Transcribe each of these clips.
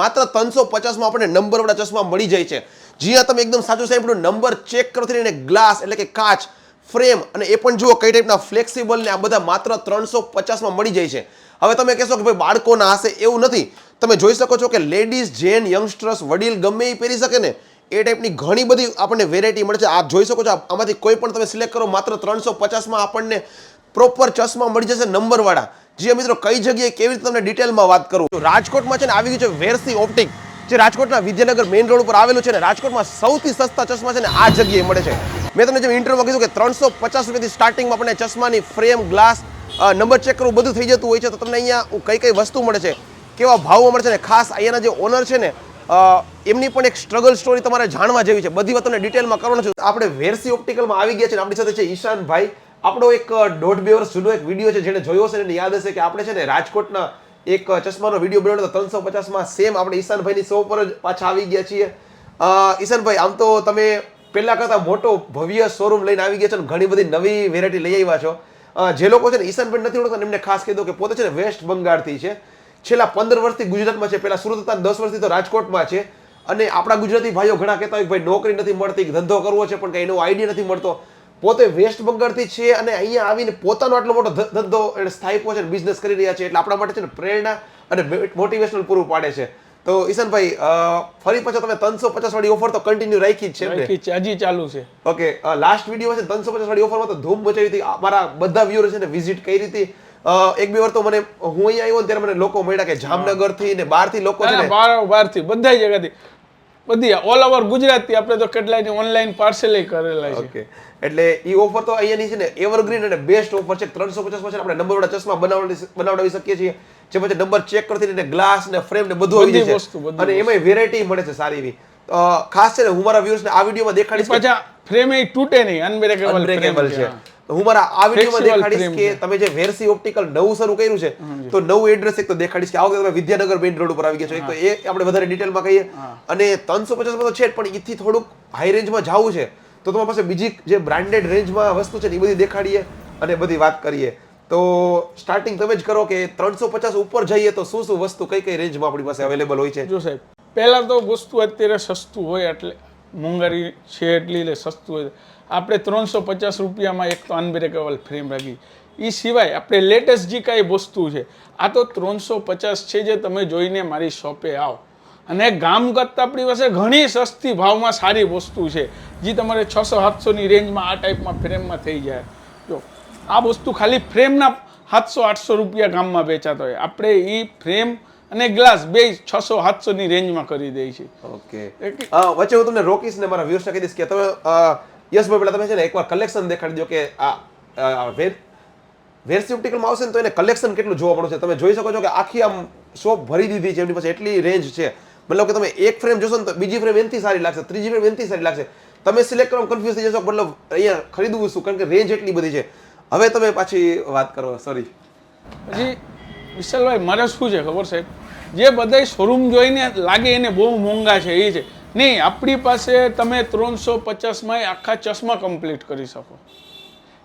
માત્ર ત્રણસો પચાસમાં આપણને નંબરવાળા ચશ્મા મળી જાય છે. જ્યાં, તમે એકદમ સાચું સાહેબ નંબર ચેક કરતી એને ગ્લાસ એટલે કે કાચ ફ્રેમ અને એ પણ જુઓ કઈ ટાઈપના ફ્લેક્સિબલ ને આ બધા માત્ર ત્રણસો પચાસમાં મળી જાય છે. હવે તમે કહેશો કે ભાઈ બાળકોના હશે એવું નથી. તમે જોઈ શકો છો કે લેડીઝ જેન યંગસ્ટર્સ વડીલ ગમે એ પહેરી શકે ને, એ ટાઈપની ઘણી બધી આપણને વેરાયટી મળે છે. આપ જોઈ શકો છો આમાંથી કોઈ પણ તમે સિલેક્ટ કરો, માત્ર ત્રણસો પચાસમાં આપણને પ્રોપર ચશ્મા મળી જશે નંબરવાળા જી મિત્રો કઈ જગ્યાએ કેવી રીતે તમને ડિટેલમાં વાત કરું? રાજકોટમાં છે ને આવી ગયું છે વેરસી ઓપ્ટિક જે રાજકોટના વિદ્યાનગર મેઇન રોડ ઉપર આવેલું છે ને રાજકોટમાં સૌથી સસ્તા ચશ્મા છે ને આ જગ્યાએ મળે છે. મેં તમને જેમ ઇન્ટરવ્યુ કીધું કે ત્રણસો પચાસ રૂપિયાથી સ્ટાર્ટિંગમાં આપણને ચશ્માની ફ્રેમ ગ્લાસ નંબર ચેક કરવું બધું થઈ જતું હોય છે, તો તમને અહીંયા કઈ કઈ વસ્તુ મળે છે, કેવા ભાવમાં મળે છે ને ખાસ અહીંયાના જે ઓનર છે ને એમની પણ એક સ્ટ્રગલ સ્ટોરી તમારે જાણવા જેવી છે. બધી વાત તમને ડિટેલમાં કરવાનું છે. આપણે વેરસી ઓપ્ટિકલમાં આવી ગયા છે આપણી સાથે છે ઈશાનભાઈ. આપણો એક દોઢ બે વર્ષ જૂનો એક વીડિયો છે જેને જોયો ને એને યાદ હશે કે આપણે છે ને રાજકોટના એક ચશ્માનો વીડિયો બનાવ્યો હતો ત્રણસો પચાસમાં. સેમ આપણે ઈશાનભાઈની શો પર જ પાછા આવી ગયા છીએ. ઈશાનભાઈ, આમ તો તમે પહેલાં કરતાં મોટો ભવ્ય શોરૂમ લઈને આવી ગયા છો અને ઘણી બધી નવી વેરાયટી લઈ આવ્યા છો. જે લોકો છે ને ઈશાનભાઈ નથી ઓળખતા એમને ખાસ કહી દો કે પોતે છે ને વેસ્ટ બંગાળથી છે. છેલ્લા પંદર વર્ષથી ગુજરાતમાં છે. પહેલાં સુરત હતા દસ વર્ષથી તો રાજકોટમાં છે. અને આપણા ગુજરાતી ભાઈઓ ઘણા કહેતા હોય ભાઈ નોકરી નથી મળતી, ધંધો કરવો છે પણ કંઈ એનો આઈડિયા નથી મળતો. પોતે વેસ્ટ બંગાળથી છે અને અહીંયા આવીને પોતાનો આટલો મોટો ધંધો એને સ્થાયી છે બિઝનેસ કરી રહ્યા છે. એટલે આપણા માટે છે ને પ્રેરણા અને મોટિવેશનલ પૂરું પાડે છે. તો ઈશાનભાઈ ફરી પછી તમે ત્રણસો પચાસ વાળી ઓફર તો કન્ટિન્યુ રાખી જ છે છે, હજી ચાલુ છે. ઓકે લાસ્ટ વીડિયો છે ત્રણસો પચાસ વાળી ઓફરમાં તો ધૂમ મચાવી હતી. મારા બધા વ્યુઅર છે ને વિઝિટ કરી હતી. એક બે વાર તો મને હું અહીંયા આવ્યો ત્યારે મને લોકો મળ્યા કે જામનગરથી ને બહારથી લોકો છે બહાર બાર બારથી બધા જગ્યાથી. બધી ઓલ ઓવર ગુજરાતથી આપણે તો કેટલાય ઓનલાઈન પાર્સલ કરેલા છે. ઓકે એટલે એ ઓફર તો અહીંયાની છે ને એવરગ્રીન અને બેસ્ટ ઓફર છે. ત્રણસો પચાસમાં છે આપણે નંબર વાળા ચશ્મા બનાવડાવી બનાવડાવી શકીએ છીએ. જે પછી નંબર ચેક કરતી ને ગ્લાસ ને ફ્રેમ ને બધું આવી જાય અને એમાં વેરાયટી મળે છે સારી એવી. ખાસ છે ને હું મારા વ્યૂઝ ને આ વિડીયોમાં દેખાડીશ પાછા ફ્રેમ એ તૂટે નહીં. અનબ્રેકેબલ છે. તો હું મારા આ વિડીયોમાં દેખાડીશ કે તમે જે વેરસી ઓપ્ટિકલ નવું શરૂ કર્યું છે તો નવું એડ્રેસ એક તો દેખાડીશ કે આ વખતે તમે વિદ્યાનગર મેઇન રોડ ઉપર આવી ગયા છો. એક તો એ આપણે વધારે ડિટેલમાં કહીએ. અને ત્રણસો પચાસમાં તો છે પણ એથી થોડુંક હાઈ રેન્જમાં જવું છે. તો તમારી પાસે બીજી જે બ્રાન્ડેડ રેન્જમાં વસ્તુ છે એ બધી દેખાડીએ અને બધી વાત કરીએ. તો સ્ટાર્ટિંગ તમે જ કરો કે ત્રણસો પચાસ ઉપર જઈએ તો શું શું વસ્તુ કઈ કઈ રેન્જમાં આપણી પાસે અવેલેબલ હોય છે? જો સાહેબ પહેલાં તો વસ્તુ અત્યારે સસ્તું હોય એટલે મોંઘારી છે એટલી એટલે સસ્તું હોય. આપણે ત્રણસો પચાસ રૂપિયામાં એક તો અનબ્રેકેબલ ફ્રેમ રાખી. એ સિવાય આપણે લેટેસ્ટ જે કાંઈ વસ્તુ છે, આ તો ત્રણસો પચાસ છે જે તમે જોઈને મારી શોપે આવો. અને ગામ કરતાં આપણી પાસે ઘણી સસ્તી ભાવમાં સારી વસ્તુ છે, જે તમારે છસો, સાતસોની રેન્જમાં આ ટાઈપમાં ફ્રેમમાં થઈ જાય. જો, આ વસ્તુ ખાલી ફ્રેમના સાતસો, આઠસો રૂપિયા ગામમાં વેચાતો હોય. આપણે એ ફ્રેમ અને ગ્લાસ બે છસો સાતસોની રેન્જમાં કરી દે છે. ઓકે. વચ્ચે હું તમને રોકીશ ને મારા વ્યુઅર્સને કહી દઈશ કે તમે યશભાઈ પેલા તમે છે ને એકવાર કલેક્શન દેખાડી દો કે આ વેર વેર વેરસી આવશે ને તો એને કલેક્શન કેટલું જોવા મળશે? તમે જોઈ શકો છો કે આખી આમ શોપ ભરી દીધી છે એમની પાસે એટલી રેન્જ છે. મતલબ કે તમે એક ફ્રેમ જોશો ને તો બીજી ફ્રેમ એનથી સારી લાગશે ત્રીજી ફ્રેમ એનથી સારી લાગશે. તમે સિલેક્ટ કરવામાં કન્ફ્યુઝ થઈ જશો મતલબ અહીંયા ખરીદવું શું? કારણ કે રેન્જ એટલી બધી છે. હવે તમે પાછી વાત કરો સોરી પછી વિશાલભાઈ મારે શું છે ખબર સાહેબ? જે બધાય શોરૂમ જોઈને લાગે એને બહુ મોંઘા છે એ છે. નહીં આપણી પાસે તમે ત્રણસો પચાસમાં આખા ચશ્મા કમ્પ્લીટ કરી શકો.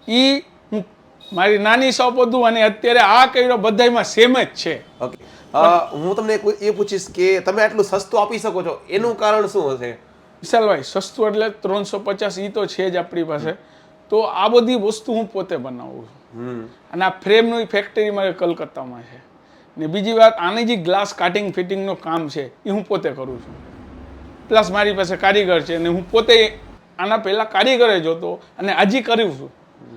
એ હું મારી નાની શોપ હતું અને અત્યારે આ કર્યો બધાયમાં સેમ જ છે. ઓકે હું તમને એ પૂછીશ કે તમે આટલું સસ્તું આપી શકો છો એનું કારણ શું હશે? વિશાલભાઈ સસ્તું એટલે ત્રણસો પચાસ એ તો છે જ આપણી પાસે. તો આ બધી વસ્તુ હું પોતે બનાવું છું. અને આ ફ્રેમનું ફેક્ટરી મારે કલકત્તામાં છે. ને બીજી વાત આની જે ગ્લાસ કાટિંગ ફિટિંગનું કામ છે એ હું પોતે કરું છું. પ્લસ મારી પાસે કારીગર છે અને હું પોતે આના પહેલાં કારીગરે જ હતો અને હજી કરું છું.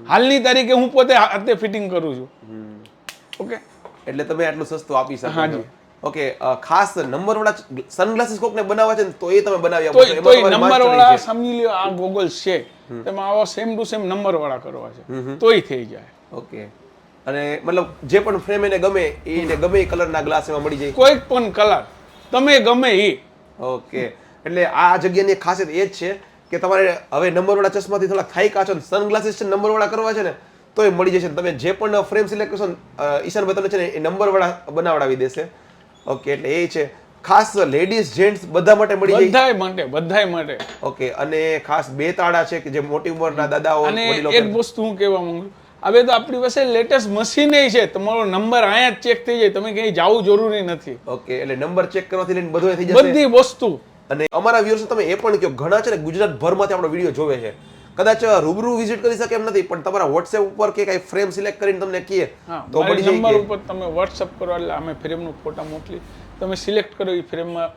હાલની તારીખે હું પોતે હાથે ફિટિંગ કરું છું. ઓકે એટલે તમે આટલું સસ્તું આપી શકો હા જી. ઓકે ખાસ નંબર વાળા સનગ્લાસીસ કોકને બનાવવા છે ને તો એ તમે બનાવી આપો તો નંબર વાળા સમજી લ્યો આ ગોગલ્સ છે. તેમાં આવા સેમ ટુ સેમ નંબર વાળા કરવા છે. તોય થઈ જાય. ઓકે. અને મતલબ જે પણ ફ્રેમ એને ગમે એને ગમે એ કલરના ગ્લાસ એમાં મળી જાય. કોઈ પણ કલર તમે ગમે એ ઓકે. એટલે આ જગ્યાની ખાસિયત એ જ છે કે તમારે હવે નંબરવાળા ચશ્માથી થોડા થાઈ કાચો સનગ્લાસીસ છે નંબરવાળા કરવા છે ને તો એ મળી જશે તમે જે પણ ફ્રેમ સિલેક્ટ કરશો ઈશાન તમને છે ને એ નંબર વાળા બનાવડાવી દેશે. ઓકે એટલે એ છે. ખાસ લેડીઝ જેન્ટ્સ બધા માટે મળી જાય. બધાય માટે બધાય માટે. ઓકે અને ખાસ બે તાળા છે કે જે મોટી ઉંમરના દાદાઓ અને એક વસ્તુ હું કહેવા માંગુ છું. હવે તો આપણી પાસે લેટેસ્ટ મશીન છે. તમારો નંબર અહીંયા જ ચેક થઈ જાય. તમે ક્યાંય જવું જરૂરી નથી. ઓકે એટલે નંબર ચેક કરવાથી લઈને બધું થઈ જશે. બધી વસ્તુ. અને અમારા વ્યુઅર્સ તમે એ પણ કહો ઘણા છે ને ગુજરાતભરમાંથી આપણો વીડિયો જોવે છે. કદાચ રૂબરૂ વિઝિટ કરી શકે એમ નથી પણ તમારા વોટ્સએપ ઉપર કે કઈ ફ્રેમ સિલેક્ટ કરીને તમને કહે તો પડી નંબર ઉપર તમે વોટ્સઅપ કરો એટલે અમે ફ્રેમનો ફોટા મોકલી તમે સિલેક્ટ કરો એ ફ્રેમમાં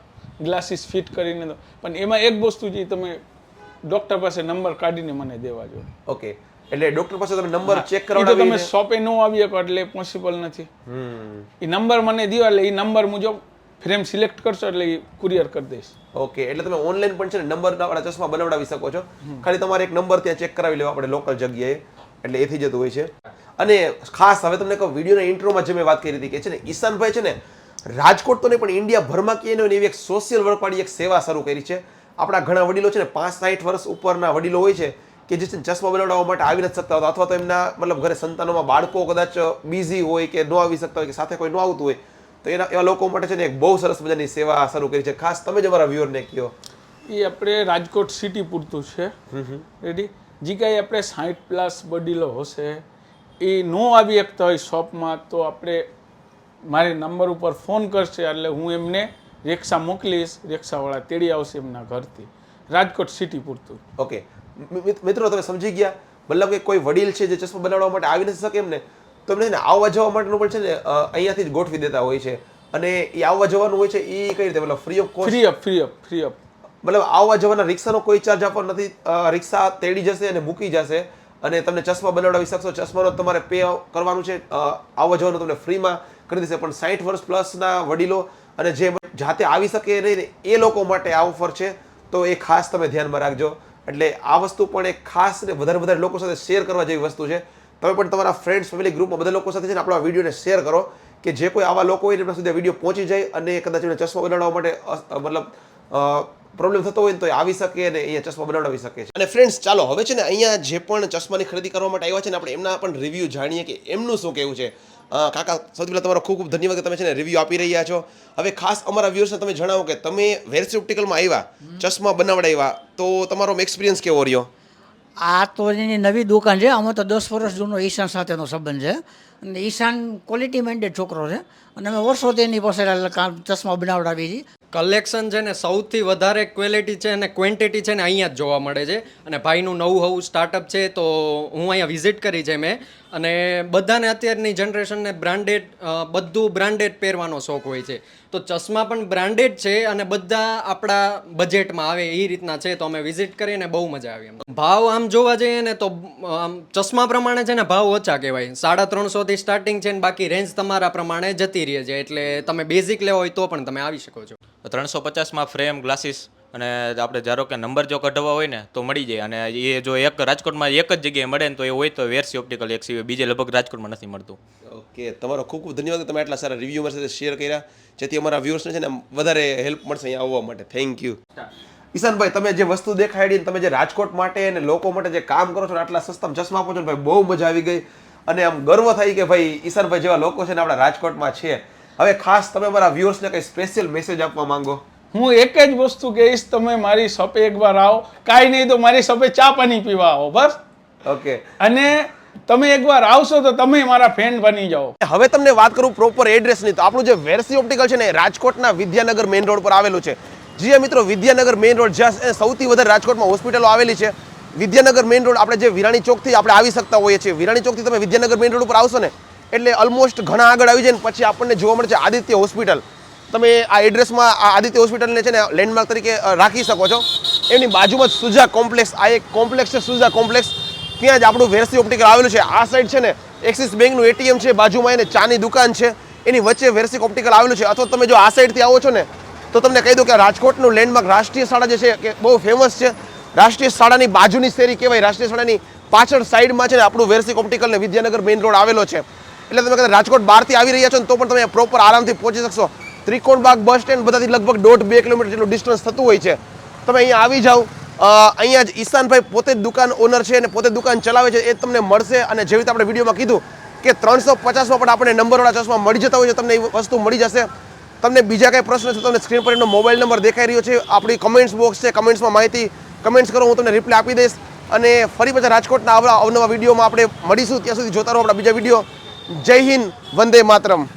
ગ્લાસીસ ફિટ કરીને પણ એમાં એક વસ્તુ જે તમે ડોક્ટર પાસે નંબર કાઢીને મને દેવા જો ઓકે એટલે ડોક્ટર પાસે તમે નંબર ચેક તો તમે શોપે ન આવી શકો એટલે પોસિબલ નથી. એ નંબર મને દીવા એટલે એ નંબર મુજબ ફ્રેમ સિલેક્ટ કરશો એટલે કુરિયર કરી દઈશ. ઓકે એટલે તમે ઓનલાઈન પણ છે ને નંબર વાળા ચશ્મા બનાવડાવી શકો છો. ખાલી તમારે એક નંબર ત્યાં ચેક કરાવી લેવા આપણે લોકલ જગ્યાએ એટલે એ થઈ જતું હોય છે. અને ખાસ હવે તમને કહું વિડીયોના ઇન્ટ્રોમાં જે મેં વાત કરી હતી કે છે ને ઈશાનભાઈ છે ને રાજકોટ તો નહીં પણ ઇન્ડિયા ભરમાં કે એની એવી એક સોશિયલ વર્કવાળી એક સેવા શરૂ કરી છે. આપણા ઘણા વડીલો છે ને પાંચ સાઠ વર્ષ ઉપરના વડીલો હોય છે કે જે છે ને ચશ્મા બનાવડાવવા માટે આવી નથી શકતા હોતા. અથવા તો એમના મતલબ ઘરે સંતાનોમાં બાળકો કદાચ બિઝી હોય કે ન આવી શકતા હોય કે સાથે કોઈ ન આવતું હોય તો એના એવા લોકો માટે છે ને એક બહુ સરસ મજાની સેવા શરૂ કરી છે. ખાસ તમે જ અમારા વ્યુઅરને કહો એ આપણે રાજકોટ સિટી પૂરતું છે. રેડી જે કાંઈ આપણે સાઠ પ્લસ બડીલો હશે એ ન આવી શકતા હોય શોપમાં તો આપણે મારી નંબર ઉપર ફોન કરશે એટલે હું એમને રિક્ષા મોકલીશ. રિક્ષાવાળા તેડી આવશે એમના ઘરથી. રાજકોટ સિટી પૂરતું. ઓકે મિત્રો તમે સમજી ગયા? મતલબ કે કોઈ વડીલ છે જે ચશ્મા બનાવવા માટે આવી નથી શકે એમને તો એમને છે ને આવવા જવા માટેનું પણ છે ને અહીંયાથી જ ગોઠવી દેતા હોય છે. અને એ આવવા જવાનું હોય છે એ કઈ રીતે? મતલબ free of cost free up free up free up મતલબ આવવા જવાના રિક્ષાનો કોઈ ચાર્જ આપવાનો નથી રિક્ષા તેડી જશે અને મૂકી જશે. અને તમને ચશ્મા બનાવડાવી શકશો. ચશ્માનો તમારે પે કરવાનું છે. આવવા જવાનું તમને ફ્રીમાં કરી દેશે. પણ સાઠ વર્ષ પ્લસના વડીલો અને જે જાતે આવી શકે નહીં એ લોકો માટે આ ઓફર છે. તો એ ખાસ તમે ધ્યાનમાં રાખજો. એટલે આ વસ્તુ પણ એક ખાસ ને વધારે વધારે લોકો સાથે શેર કરવા જેવી વસ્તુ છે. તમે પણ તમારા ફ્રેન્ડ્સ ફેમિલી ગ્રુપમાં બધા લોકો સાથે છે ને આપણા વિડીયોને શેર કરો કે જે કોઈ આવા લોકો હોય એમના સુધી આ વીડિયો પહોંચી જાય અને કદાચ એમને ચશ્મા બનાવવા માટે મતલબ પ્રોબ્લેમ થતો હોય તો એ આવી શકે અને અહીંયા ચશ્મા બનાવડાવી શકે છે. અને ફ્રેન્ડ્સ ચાલો, હવે છે ને અહીંયા જે પણ ચશ્માની ખરીદી કરવા માટે આવ્યા છે ને આપણે એમના પણ રિવ્યૂ જાણીએ કે એમનું શું કહેવું છે. કાકા સૌથી પહેલાં તમારો ખૂબ ખૂબ ધન્યવાદ કે તમે છે ને રિવ્યૂ આપી રહ્યા છો. હવે ખાસ અમારા વ્યુઅર્સને તમે જણાવો કે તમે વેરસી ઓપ્ટિકલમાં આવ્યા ચશ્મા બનાવડાવ્યા તો તમારો એક્સપિરિયન્સ કેવો રહ્યો? આ તો એની નવી દુકાન છે. આમાં તો દસ વર્ષ જૂનો ઈશાન સાથેનો સંબંધ છે. અને ઈશાન ક્વોલિટી માઇન્ડેડ છોકરો છે. અને અમે વર્ષોથી એની પાસે ચશ્મા બનાવડાવી છીએ. કલેક્શન છે ને સૌથી વધારે ક્વોલિટી છે અને ક્વોન્ટિટી છે ને અહીંયા જ જોવા મળે છે. અને ભાઈનું નવું હવું સ્ટાર્ટઅપ છે તો હું અહીંયા વિઝિટ કરી છે મેં. અને બધાને અત્યારની જનરેશનને બ્રાન્ડેડ બધું બ્રાન્ડેડ પહેરવાનો શોખ હોય છે. તો ચશ્મા પણ બ્રાન્ડેડ છે અને બધા આપણા બજેટમાં આવે એ રીતના છે, તો અમે વિઝિટ કરીને બહુ મજા આવી એમ. ભાવ આમ જોવા જઈએ ને તો, આમ, ચશ્મા પ્રમાણે છે ને ભાવ ઓછા કહેવાય. સાડા ત્રણસોથી સ્ટાર્ટિંગ છે ને બાકી રેન્જ તમારા પ્રમાણે જતી રહે છે. એટલે તમે બેઝિક લેવો હોય તો પણ તમે આવી શકો છો. ત્રણસો પચાસમાં ફ્રેમ ગ્લાસીસ અને આપણે ધારો કે નંબર જો કઢાવવા હોય ને, તો મળી જાય. અને એ જો એક રાજકોટમાં એક જ જગ્યાએ મળે ને તો એ હોય તો વેરસી ઓપ્ટિકલ એક સિવાય બીજે લગભગ રાજકોટમાં નથી મળતું. ઓકે, તમારો ખૂબ ખૂબ ધન્યવાદ તમે આટલા સારા રિવ્યુ સાથે શેર કર્યા. જેથી અમારા વ્યુઅર્સને છે ને વધારે હેલ્પ મળશે અહીંયા આવવા માટે. થેન્ક યુ ઈશાનભાઈ, તમે જે વસ્તુ દેખાડી તમે જે રાજકોટ માટે અને લોકો માટે જે કામ કરો છો આટલા સસ્તામાં ચશ્મા આપો છો ભાઈ, બહુ મજા આવી ગઈ. અને આમ ગર્વ થાય કે ભાઈ, ઈશાનભાઈ જેવા લોકો છે ને આપણા રાજકોટમાં છે. હવે ખાસ તમે મારા વ્યુઅર્સને કંઈ સ્પેશિયલ મેસેજ આપવા માંગો? હું એક જ વસ્તુ કહીશ તમે મારી શોપે એકવાર આવો. કાંઈ નહીં તો મારી શોપે ચા પાણી પીવા આવો બસ. ઓકે. અને તમે એકવાર આવશો તો તમે મારા ફ્રેન્ડ બની જાઓ. હવે તમને વાત કરું પ્રોપર એડ્રેસની તો આપણું જે વેરસી ઓપ્ટિકલ છે ને રાજકોટના વિદ્યાનગર મેઇન રોડ પર આવેલું છે. જી મિત્રો વિદ્યાનગર મેઇન રોડ જ્યાં એ સૌથી વધારે રાજકોટમાં હોસ્પિટલો આવેલી છે. વિદ્યાનગર મેઇન રોડ આપણે જે વિરાણી ચોકથી આપણે આવી શકતા હોઈએ છીએ. વિરાણી ચોકથી તમે વિદ્યાનગર મેઇન રોડ ઉપર આવશો ને એટલે ઓલમોસ્ટ ઘણા આગળ આવી જાય ને પછી આપણને જોવા મળે છે આદિત્ય હોસ્પિટલ તમે આ એડ્રેસમાં આ આદિત્ય હોસ્પિટલને છે ને લેન્ડમાર્ક તરીકે રાખી શકો છો. એમની બાજુમાં જ સુજા કોમ્પ્લેક્સ આ એક કોમ્પ્લેક્સ છે, સુજા કોમ્પ્લેક્સ ત્યાં જ આપણું વેરસી ઓપ્ટિકલ આવેલું છે. આ સાઈડ છે ને એક્સિસ બેંકનું એટીએમ છે, બાજુમાં એને ચાની દુકાન છે. એની વચ્ચે વેરસી ઓપ્ટિકલ આવેલું છે. અથવા તમે જો આ સાઈડથી આવો છો ને, તો તમને કહી દઉં કે રાજકોટનું લેન્ડમાર્ક રાષ્ટ્રીય શાળા જે છે, કે બહુ ફેમસ છે. રાષ્ટ્રીય શાળાની બાજુની શેરી કહેવાય. રાષ્ટ્રીય શાળાની પાછળ સાઈડમાં છે ને આપણું વેરસી ઓપ્ટિકલ ને વિદ્યાનગર મેઇન રોડ આવેલો છે. એટલે તમે કદાચ રાજકોટ બહારથી આવી રહ્યા છો ને, તો પણ તમે પ્રોપર આરામથી પહોંચી શકશો. ત્રિકોણબાગ બસ સ્ટેન્ડ બધાથી લગભગ દોઢ બે કિલોમીટર જેટલું ડિસ્ટન્સ થતું હોય છે. તમે અહીંયા આવી જાઓ. અહીંયા જ ઈશાનભાઈ પોતે જ દુકાન ઓનર છે અને પોતે દુકાન ચલાવે છે. એ તમને મળશે અને જેવી રીતે આપણે વિડીયોમાં કીધું કે ત્રણસો પચાસમાં પણ આપણે નંબરવાળા ચશ્મા મળી જતા હોય છે. તમને એ વસ્તુ મળી જશે. તમને બીજા કંઈ પ્રશ્ન છે તમને સ્ક્રીન પર એનો મોબાઈલ નંબર દેખાઈ રહ્યો છે. આપણી કમેન્ટ્સ બોક્સ છે. કમેન્ટ્સમાં માહિતી કમેન્ટ્સ કરો, હું તમને રિપ્લાય આપી દઈશ. અને ફરી પાછા રાજકોટના આવા અવનવા વિડીયોમાં આપણે મળીશું. ત્યાં સુધી જોતા રહો આપણા બીજા વીડિયો. જય હિન્દ, વંદે માતરમ.